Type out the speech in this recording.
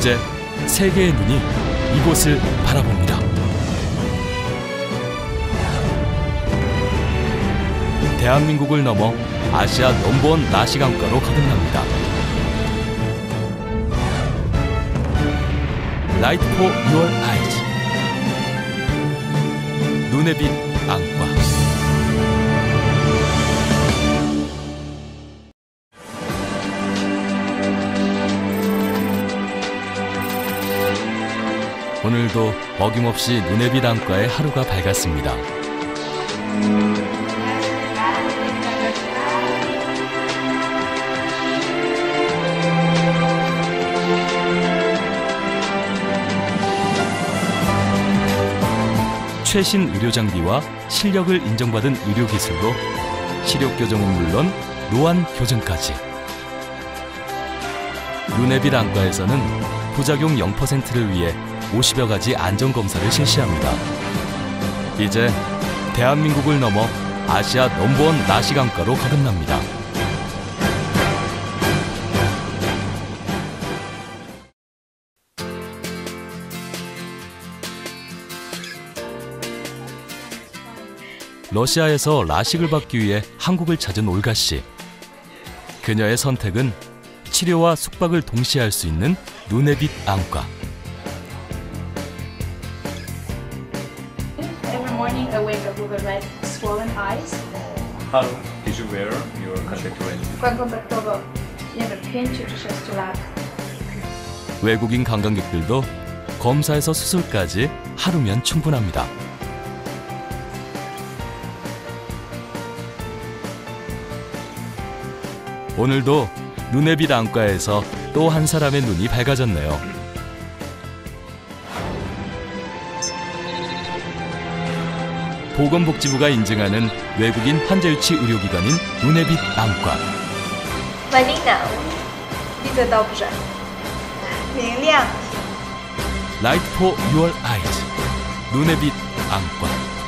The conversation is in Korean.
이제 세계의 눈이 이곳을 바라봅니다. 대한민국을 넘어 아시아 넘버원 나시강가로 거듭납니다. Light for Your Eyes 눈의 빛 안과 오늘도 어김없이 눈의 빛 안과의 하루가 밝았습니다. 최신 의료 장비와 실력을 인정받은 의료 기술로 시력 교정은 물론 노안 교정까지 빛 안과에서는 부작용 0%를 위해 50여 가지 안전 검사를 실시합니다. 이제 대한민국을 넘어 아시아 넘버원 나시 강가로 거듭납니다. 러시아에서 라식을 받기 위해 한국을 찾은 올가 씨. 그녀의 선택은 치료와 숙박을 동시에 할 수 있는 눈의 빛 안과. when you awake up with a red, swollen eyes. How did you wear your contact lens? 관광객도 European tourists to lab. 외국인 관광객들도 검사에서 수술까지 하루면 충분합니다. 오늘도 눈의빛 안과에서 또 한 사람의 눈이 밝아졌네요. 보건복지부가 인증하는 외국인 환자유치 의료기관인 눈의빛 안과. 라이트 포 유얼 아이즈 눈의빛 안과.